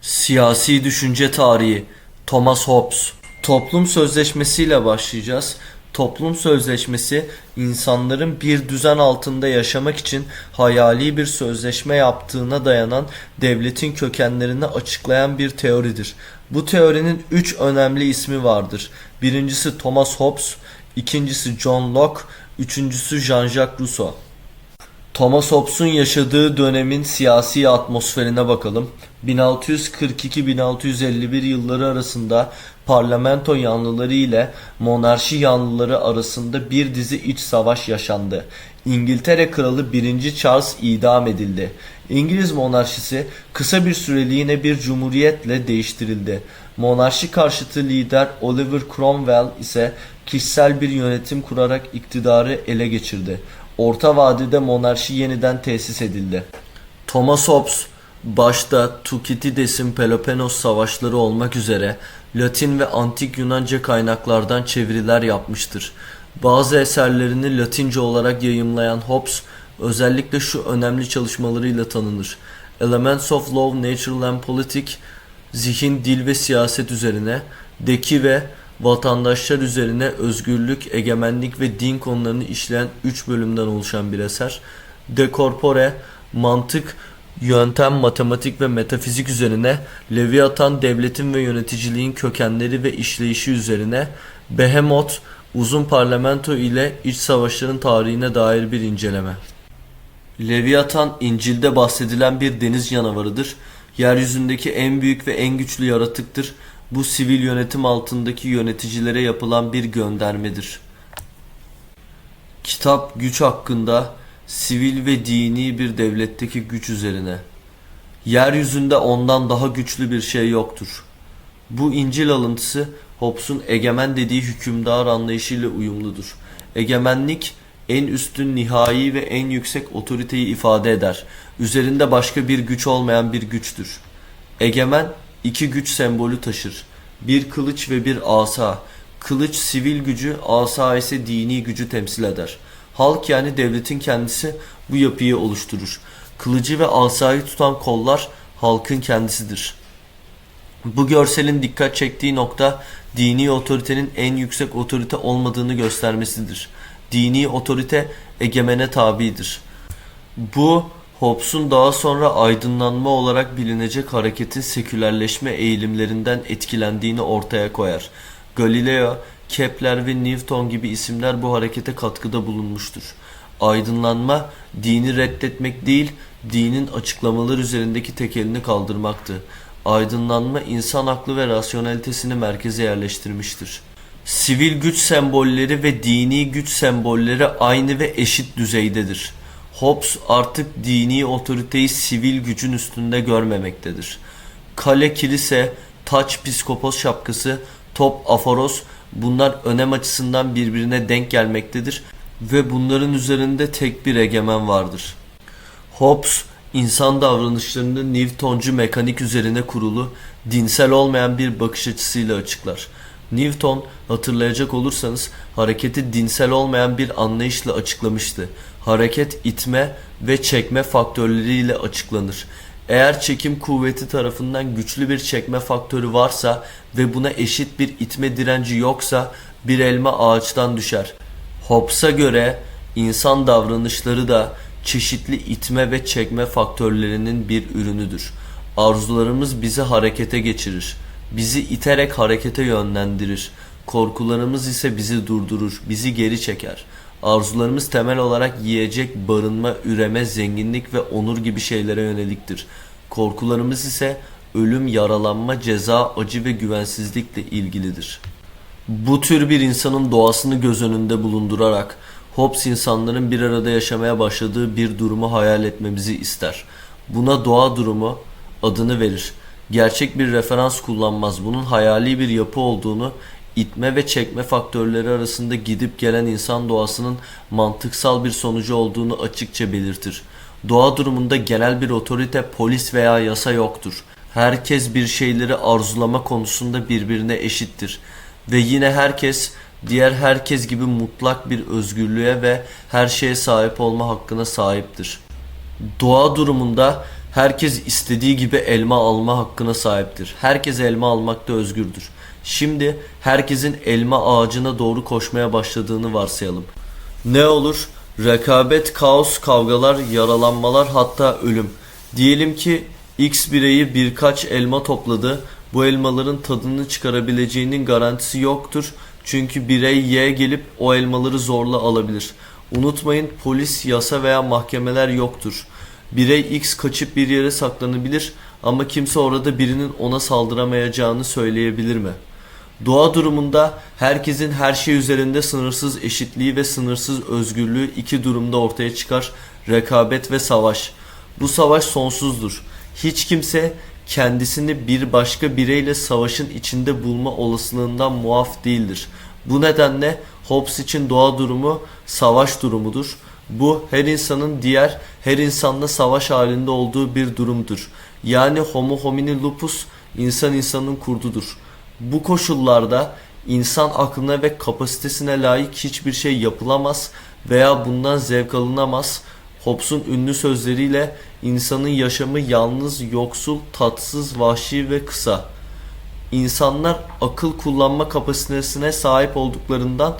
Siyasi düşünce tarihi Thomas Hobbes Toplum sözleşmesiyle başlayacağız. Toplum sözleşmesi insanların bir düzen altında yaşamak için hayali bir sözleşme yaptığına dayanan devletin kökenlerini açıklayan bir teoridir. Bu teorinin üç önemli ismi vardır. Birincisi Thomas Hobbes, ikincisi John Locke, üçüncüsü Jean-Jacques Rousseau. Thomas Hobbes'un yaşadığı dönemin siyasi atmosferine bakalım. 1642-1651 yılları arasında parlamento yanlıları ile monarşi yanlıları arasında bir dizi iç savaş yaşandı. İngiltere Kralı 1. Charles idam edildi. İngiliz monarşisi kısa bir süreliğine bir cumhuriyetle değiştirildi. Monarşi karşıtı lider Oliver Cromwell ise kişisel bir yönetim kurarak iktidarı ele geçirdi. Orta vadede monarşi yeniden tesis edildi. Thomas Hobbes başta Tukidides'in Peloponnes savaşları olmak üzere Latin ve antik Yunanca kaynaklardan çeviriler yapmıştır. Bazı eserlerini Latince olarak yayımlayan Hobbes özellikle şu önemli çalışmalarıyla tanınır. Elements of Law, Natural and Politic, zihin, dil ve siyaset üzerine, deki ve vatandaşlar üzerine özgürlük, egemenlik ve din konularını işleyen 3 bölümden oluşan bir eser. De Corpore, mantık, yöntem, matematik ve metafizik üzerine, Leviathan, devletin ve yöneticiliğin kökenleri ve işleyişi üzerine, Behemoth, uzun parlamento ile iç savaşların tarihine dair bir inceleme. Leviathan İncil'de bahsedilen bir deniz canavarıdır. Yeryüzündeki en büyük ve en güçlü yaratıktır. Bu sivil yönetim altındaki yöneticilere yapılan bir göndermedir. Kitap güç hakkında sivil ve dini bir devletteki güç üzerine. Yeryüzünde ondan daha güçlü bir şey yoktur. Bu İncil alıntısı Hobbes'un egemen dediği hükümdar anlayışıyla uyumludur. Egemenlik en üstün nihai ve en yüksek otoriteyi ifade eder. Üzerinde başka bir güç olmayan bir güçtür. Egemen iki güç sembolü taşır. Bir kılıç ve bir asa. Kılıç sivil gücü, asa ise dini gücü temsil eder. Halk yani devletin kendisi bu yapıyı oluşturur. Kılıcı ve asayı tutan kollar halkın kendisidir. Bu görselin dikkat çektiği nokta dini otoritenin en yüksek otorite olmadığını göstermesidir. Dini otorite egemene tabidir. Bu Hobbes'un daha sonra aydınlanma olarak bilinecek hareketin sekülerleşme eğilimlerinden etkilendiğini ortaya koyar. Galileo, Kepler ve Newton gibi isimler bu harekete katkıda bulunmuştur. Aydınlanma dini reddetmek değil, dinin açıklamalar üzerindeki tekelini kaldırmaktı. Aydınlanma insan aklı ve rasyonelitesini merkeze yerleştirmiştir. Sivil güç sembolleri ve dini güç sembolleri aynı ve eşit düzeydedir. Hobbes artık dini otoriteyi sivil gücün üstünde görmemektedir. Kale, kilise, taç, piskopos şapkası, top, aforos bunlar önem açısından birbirine denk gelmektedir ve bunların üzerinde tek bir egemen vardır. Hobbes insan davranışlarını Newtoncu mekanik üzerine kurulu, dinsel olmayan bir bakış açısıyla açıklar. Newton hatırlayacak olursanız hareketi dinsel olmayan bir anlayışla açıklamıştı. Hareket itme ve çekme faktörleriyle açıklanır. Eğer çekim kuvveti tarafından güçlü bir çekme faktörü varsa ve buna eşit bir itme direnci yoksa bir elma ağaçtan düşer. Hobbes'a göre insan davranışları da çeşitli itme ve çekme faktörlerinin bir ürünüdür. Arzularımız bizi harekete geçirir. Bizi iterek harekete yönlendirir. Korkularımız ise bizi durdurur, bizi geri çeker. Arzularımız temel olarak yiyecek, barınma, üreme, zenginlik ve onur gibi şeylere yöneliktir. Korkularımız ise ölüm, yaralanma, ceza, acı ve güvensizlikle ilgilidir. Bu tür bir insanın doğasını göz önünde bulundurarak Hobbes insanların bir arada yaşamaya başladığı bir durumu hayal etmemizi ister. Buna doğa durumu adını verir. Gerçek bir referans kullanmaz. Bunun hayali bir yapı olduğunu, itme ve çekme faktörleri arasında gidip gelen insan doğasının mantıksal bir sonucu olduğunu açıkça belirtir. Doğa durumunda genel bir otorite, polis veya yasa yoktur. Herkes bir şeyleri arzulama konusunda birbirine eşittir ve yine herkes diğer herkes gibi mutlak bir özgürlüğe ve her şeye sahip olma hakkına sahiptir. Doğa durumunda herkes istediği gibi elma alma hakkına sahiptir. Herkes elma almakta özgürdür. Şimdi herkesin elma ağacına doğru koşmaya başladığını varsayalım. Ne olur? Rekabet, kaos, kavgalar, yaralanmalar hatta ölüm. Diyelim ki X bireyi birkaç elma topladı. Bu elmaların tadını çıkarabileceğinin garantisi yoktur. Çünkü birey Y gelip o elmaları zorla alabilir. Unutmayın polis, yasa veya mahkemeler yoktur. Birey X kaçıp bir yere saklanabilir ama kimse orada birinin ona saldıramayacağını söyleyebilir mi? Doğa durumunda herkesin her şey üzerinde sınırsız eşitliği ve sınırsız özgürlüğü iki durumda ortaya çıkar. Rekabet ve savaş. Bu savaş sonsuzdur. Hiç kimse kendisini bir başka bireyle savaşın içinde bulma olasılığından muaf değildir. Bu nedenle Hobbes için doğa durumu savaş durumudur. Bu her insanın diğer her insanla savaş halinde olduğu bir durumdur. Yani homo homini lupus insan insanın kurdudur. Bu koşullarda insan aklına ve kapasitesine layık hiçbir şey yapılamaz veya bundan zevk alınamaz. Hobbes'un ünlü sözleriyle insanın yaşamı yalnız, yoksul, tatsız, vahşi ve kısa. İnsanlar akıl kullanma kapasitesine sahip olduklarından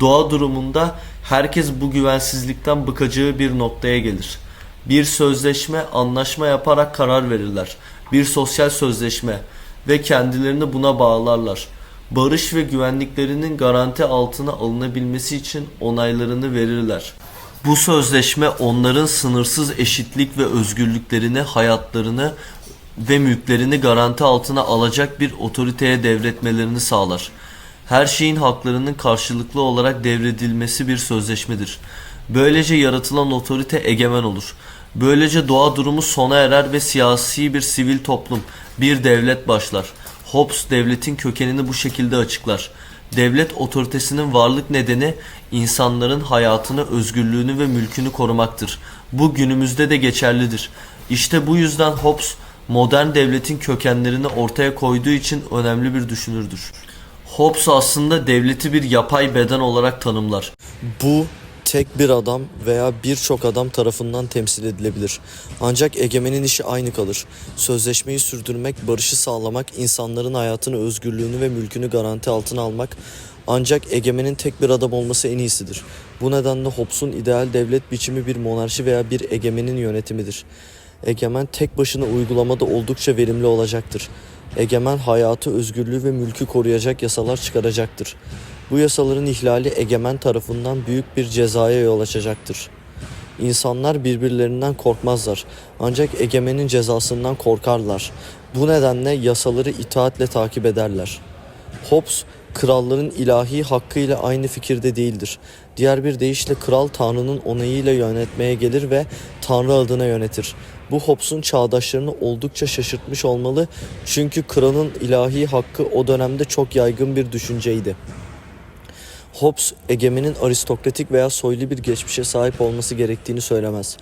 doğa durumunda herkes bu güvensizlikten bıkacağı bir noktaya gelir. Bir sözleşme, anlaşma yaparak karar verirler. Bir sosyal sözleşme ve kendilerini buna bağlarlar. Barış ve güvenliklerinin garanti altına alınabilmesi için onaylarını verirler. Bu sözleşme onların sınırsız eşitlik ve özgürlüklerini, hayatlarını ve mülklerini garanti altına alacak bir otoriteye devretmelerini sağlar. Her şeyin haklarının karşılıklı olarak devredilmesi bir sözleşmedir. Böylece yaratılan otorite egemen olur. Böylece doğa durumu sona erer ve siyasi bir sivil toplum, bir devlet başlar. Hobbes devletin kökenini bu şekilde açıklar. Devlet otoritesinin varlık nedeni insanların hayatını, özgürlüğünü ve mülkünü korumaktır. Bu günümüzde de geçerlidir. İşte bu yüzden Hobbes modern devletin kökenlerini ortaya koyduğu için önemli bir düşünürdür. Hobbes aslında devleti bir yapay beden olarak tanımlar. Bu tek bir adam veya birçok adam tarafından temsil edilebilir. Ancak egemenin işi aynı kalır. Sözleşmeyi sürdürmek, barışı sağlamak, insanların hayatını, özgürlüğünü ve mülkünü garanti altına almak ancak egemenin tek bir adam olması en iyisidir. Bu nedenle Hobbes'un ideal devlet biçimi bir monarşi veya bir egemenin yönetimidir. Egemen tek başına uygulamada oldukça verimli olacaktır. Egemen hayatı, özgürlüğü ve mülkü koruyacak yasalar çıkaracaktır. Bu yasaların ihlali egemen tarafından büyük bir cezaya yol açacaktır. İnsanlar birbirlerinden korkmazlar ancak egemenin cezasından korkarlar. Bu nedenle yasaları itaatle takip ederler. Hobbes, kralların ilahi hakkıyla aynı fikirde değildir. Diğer bir deyişle kral Tanrı'nın onayıyla yönetmeye gelir ve Tanrı adına yönetir. Bu Hobbes'un çağdaşlarını oldukça şaşırtmış olmalı çünkü kralın ilahi hakkı o dönemde çok yaygın bir düşünceydi. Hobbes, egemenin aristokratik veya soylu bir geçmişe sahip olması gerektiğini söylemez.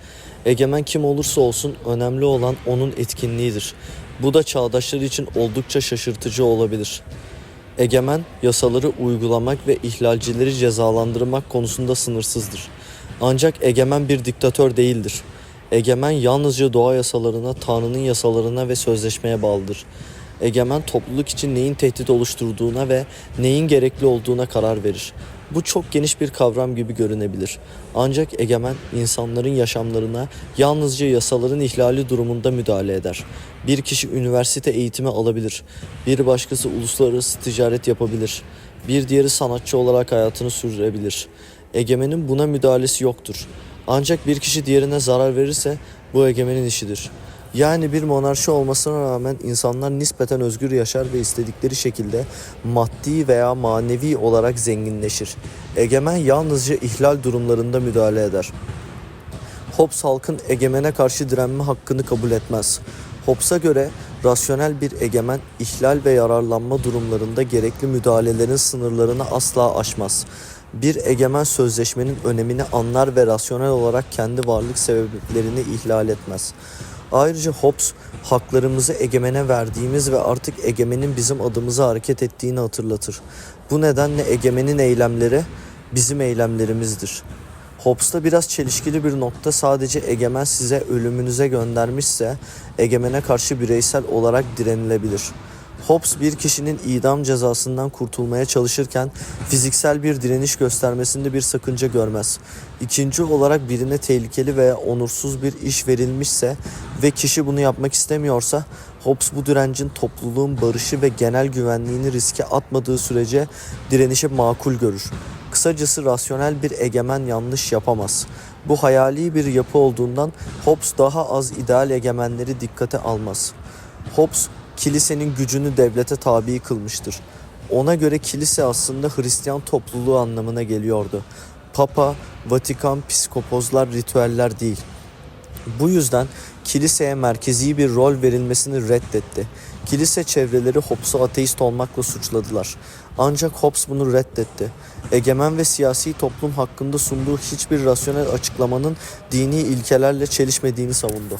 Egemen kim olursa olsun önemli olan onun etkinliğidir. Bu da çağdaşları için oldukça şaşırtıcı olabilir. Egemen, yasaları uygulamak ve ihlalcileri cezalandırmak konusunda sınırsızdır. Ancak egemen bir diktatör değildir. Egemen yalnızca doğa yasalarına, Tanrı'nın yasalarına ve sözleşmeye bağlıdır. Egemen topluluk için neyin tehdit oluşturduğuna ve neyin gerekli olduğuna karar verir. Bu çok geniş bir kavram gibi görünebilir. Ancak egemen insanların yaşamlarına yalnızca yasaların ihlali durumunda müdahale eder. Bir kişi üniversite eğitimi alabilir. Bir başkası uluslararası ticaret yapabilir. Bir diğeri sanatçı olarak hayatını sürdürebilir. Egemenin buna müdahalesi yoktur. Ancak bir kişi diğerine zarar verirse bu egemenin işidir. Yani bir monarşi olmasına rağmen insanlar nispeten özgür yaşar ve istedikleri şekilde maddi veya manevi olarak zenginleşir. Egemen yalnızca ihlal durumlarında müdahale eder. Hobbes halkın egemene karşı direnme hakkını kabul etmez. Hobbes'a göre rasyonel bir egemen ihlal ve yararlanma durumlarında gerekli müdahalelerin sınırlarını asla aşmaz. Bir egemen sözleşmenin önemini anlar ve rasyonel olarak kendi varlık sebeplerini ihlal etmez. Ayrıca Hobbes haklarımızı egemene verdiğimiz ve artık egemenin bizim adımıza hareket ettiğini hatırlatır. Bu nedenle egemenin eylemleri bizim eylemlerimizdir. Hobbes'ta biraz çelişkili bir nokta sadece egemen size ölümünüze göndermişse egemene karşı bireysel olarak direnilebilir. Hobbes bir kişinin idam cezasından kurtulmaya çalışırken fiziksel bir direniş göstermesinde bir sakınca görmez. İkinci olarak birine tehlikeli veya onursuz bir iş verilmişse ve kişi bunu yapmak istemiyorsa Hobbes bu direncin topluluğun barışı ve genel güvenliğini riske atmadığı sürece direnişi makul görür. Kısacası rasyonel bir egemen yanlış yapamaz. Bu hayali bir yapı olduğundan Hobbes daha az ideal egemenleri dikkate almaz. Hobbes kilisenin gücünü devlete tabi kılmıştır. Ona göre kilise aslında Hristiyan topluluğu anlamına geliyordu. Papa, Vatikan, piskopozlar ritüeller değil. Bu yüzden kiliseye merkezi bir rol verilmesini reddetti. Kilise çevreleri Hobbes'u ateist olmakla suçladılar. Ancak Hobbes bunu reddetti. Egemen ve siyasi toplum hakkında sunduğu hiçbir rasyonel açıklamanın dini ilkelerle çelişmediğini savundu.